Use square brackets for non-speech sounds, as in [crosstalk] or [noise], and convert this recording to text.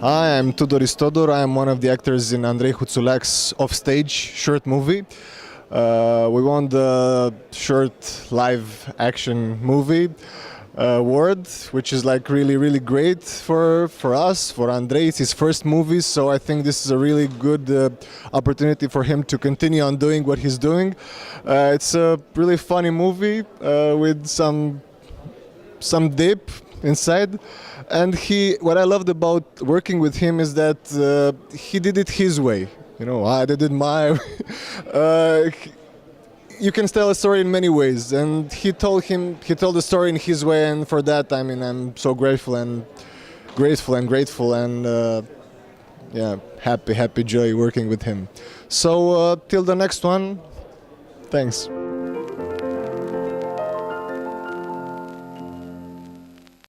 Hi, I'm Tudor Istodor. I am one of the actors in Andrei Hutsulak's offstage short movie. Uh, we won the short live action movie uh, award, which is like really, really great for for us, for Andrei. It's his first movie, so I think this is a really good uh, opportunity for him to continue on doing what he's doing. Uh, it's a really funny movie uh, with some some dip inside. And he what i loved about working with him is that uh, he did it his way. You know i did it my [laughs] uh, he- you can tell a story in many ways. And he told him he told the story in his way. And for that i mean i'm so grateful and grateful and grateful and uh, yeah happy happy joy working with him. So uh, till the next one thanks